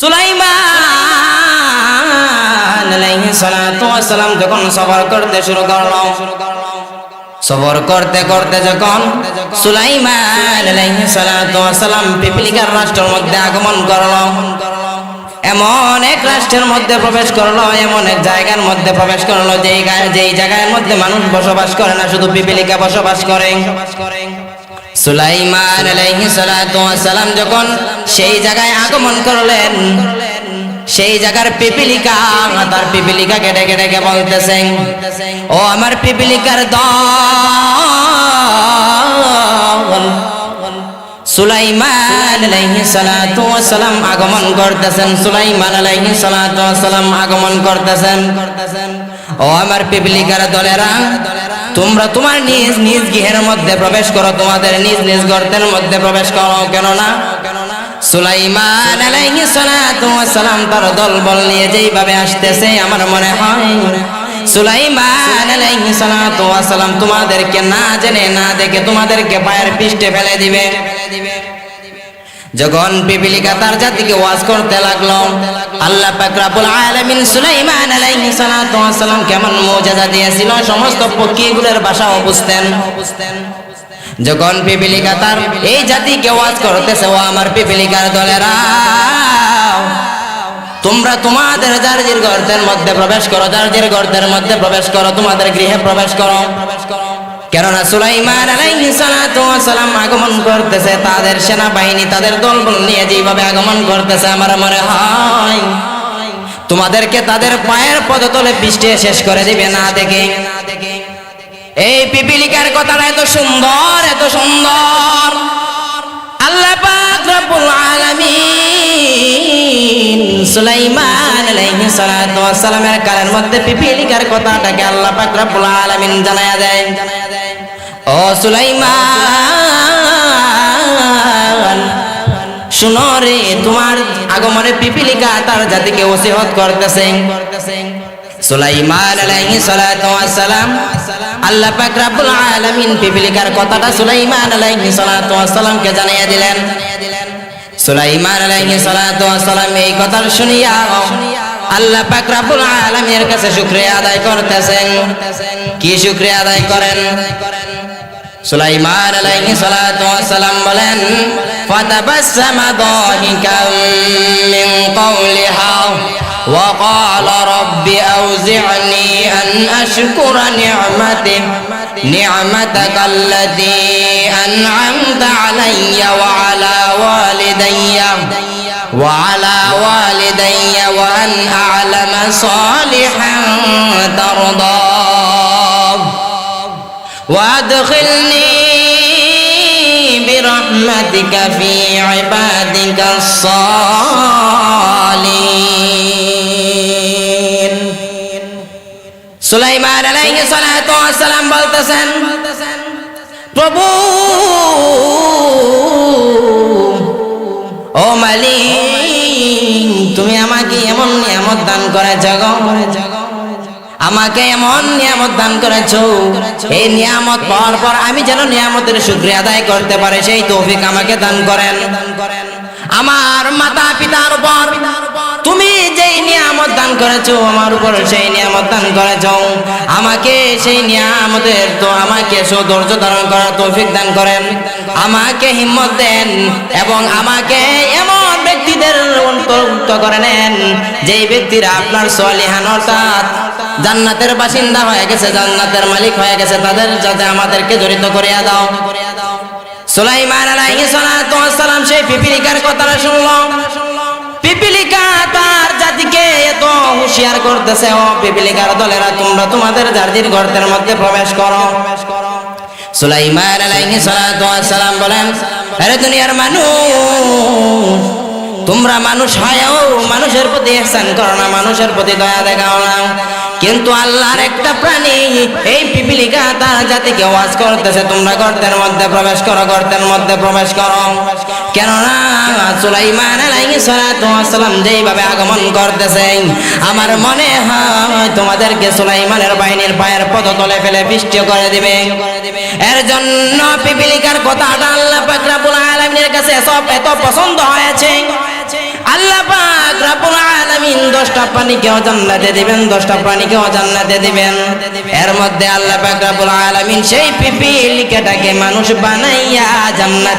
সুলাইমান সালাম যখন সফর করতে শুরু করল, সফর করতে করতে যখন সুলাইমান সালাম পিপিলিকার রাষ্ট্রের মধ্যে আগমন করল, এমন এক রাষ্ট্রের মধ্যে প্রবেশ করল, এমন এক জায়গার মধ্যে প্রবেশ করল, যেই যেই জায়গার মধ্যে মানুষ বসবাস করে না, শুধু পিপিলিকা বসবাস করে। সুলাইমান সালাম যখন সেই জায়গায় আগমন করলেন, সেই জায়গার পিপিলিকা তার পিপিলিকা কেটে কেটে কে বলতেছেন, ও আমার পিপিলিকার দল, সুলাইমান আলাইহি আগমন করতেছেন, সুলাইমান ওয়াসালাম আগমন করতেছেন, ও আমার পিপিলিকার দলেরা তোমরা তোমার নিজ নিজ গৃহের মধ্যে প্রবেশ করো, তোমাদের নিজ নিজ গর্তের মধ্যে প্রবেশ করো কেন না সুলাইমান আলাইহি সালাতু ওয়াসালাম তার দলবল নিয়ে যেইভাবে আসতেছে, আমার মনে হয় সুলাইমান আলাইহি সালাতু ওয়াসালাম তোমাদেরকে না জেনে, না দেখে তোমাদেরকে পায়ের পিষ্টে ফেলে দিবে। যখন পিপিলিকা তার জাতিকে ওয়াজ করতে লাগল, আল্লাহ পাক রব্বুল আলামিন সুলাইমান আলাইহিস সালাতু ওয়াস সালাম কেমন মুজিজা দিয়েছিল, সমস্ত পক্ষীগুলোর ভাষাও বুঝতেন। যখন পিপিলিকা তার এই জাতিকে ওয়াজ করতেছে, ও আমার পিপিলিকার দলেরা, তোমরা তোমাদের জার্জির গর্তের মধ্যে প্রবেশ করো, জার্জির গর্তের মধ্যে প্রবেশ করো, তোমাদের গৃহে প্রবেশ করো প্রবেশ করো। কেননা সুলাইমান সালাম আগমন করতেছে, তাদের সেনাবাহিনী, তাদের দলবল নিয়ে যেভাবে আগমন করতেছে, আমার মনে হয় তোমাদেরকে তাদের পায়ের পদতলে পিষ্টে শেষ করে দিবে, না দেখে। এই পিপিলিকার কথাটা এত সুন্দর এত সুন্দর। সুলাইমান কানের মধ্যে পিপিলিকার কথাটাকে আল্লাহ পাক রব্বুল আলামিন দেয়। ও সুলাইমান, শুনো রে, তোমার আগমনে পিপিলিকা তার জাতিকে ওসিহত করতেছে। সুলাইমান সালাম, আল্লাহ আলামিন পিপিলিকার কথাটা সুলাইমান আলাইহিস সালাতু ওয়াস সালামকে দিলেন। সুলাইমান আলাইহিস সালাতু ওয়াস সালাম এই কথা শুনিয়া আল্লাহ পাক রব্বুল আলামিনের কাছে শুকরিয়া আদায় করতেছেন কি শুকরিয়া আদায় করেন সুলাইমান আলাইহি সালাতু ওয়াসালাম বলেন ফাতাবাসসামা দাহিকাম মিন কওলিহা وقال رب أوزعني أن أشكر نعمتك نعمتك التي أنعمت علي وعلى والدي وعلى والدي وأن أعلم صالحا ترضاه وادخلني برحمتك في عبادك الصالحين সুলাইমান আলাইহিস সালাতু ওয়াস সালাম বলতেছেন প্রভু করেছ গো আমাকে এমন নিয়ামত দান করেছ। এই নিয়ামত পাওয়ার পর আমি যেন নিয়ামতের শুক্রিয়া আদায় করতে পারে, সেই তৌফিক আমাকে দান করেন। আমার মাতা পিতার উপর তুমি যেই নিয়ামত দান করেছ, আমার উপর সেই নিয়ামত দান করেছ। আমাকে সেই নিয়ামতের তো আমাকে সৌধৈর্য ধারণ করার তৌফিক দান করেন। আমাকে হিম্মত দেন এবং আমাকে এমন ব্যক্তিদের অন্তর্ভুক্ত করে নেন। যেই ব্যক্তিরা আপনার সলিহান অর্থাৎ জান্নাতের বাসিন্দা হয়ে গেছে, জান্নাতের মালিক হয়ে গেছে, তাদের যাতে আমাদেরকে জড়িত করিয়া দাও। সুলাইমান আলাইহিস সালাম সেই পিপিলিকার কথাটা শুনল। পিপিলিকা তার জাতিকে এত হুঁশিয়ার করতেছে, ও পিপিলিকার দলেরা, তোমরা তোমাদের জার্জির গর্তের মধ্যে প্রবেশ করো। সুলাইমান আলাইহিস বলেন, আরে দুনিয়ার মানুষ তোমরা মানুষ হয়েও মানুষের প্রতি এসান করো না, মানুষের প্রতি দয়া দেখাও না। কিন্তু আল্লাহর একটা প্রাণী, এই পিপিলিকা তার জাতিকে ওয়াজ করতেছে, তোমরা গর্তের মধ্যে প্রবেশ করো, গর্তের মধ্যে প্রবেশ করো। কেননা সুলাইমান আলাইহিস সালাতু ওয়াস সালাম যেইভাবে আগমন করতেছে আমার মনে হয় তোমাদেরকে সুলাইমানের বাহিনীর পায়ের পদতলে ফেলে পিষ্ট করে দিবে। এর জন্য পিপিলিকার কথাটা আল্লাহ পাক রব্বুল আলামিনের কাছে সব এত পছন্দ হয়েছে। আল্লাহ পাক দশটা প্রাণীকে জান্নাতে দিবেন, দশটা প্রাণীকে জান্নাতে দিবেন। এর মধ্যে আল্লাহ পাক রব্বুল আলামিন সেই পিপিলিকাটাকে মানুষ বানাইয়া জান্নাতে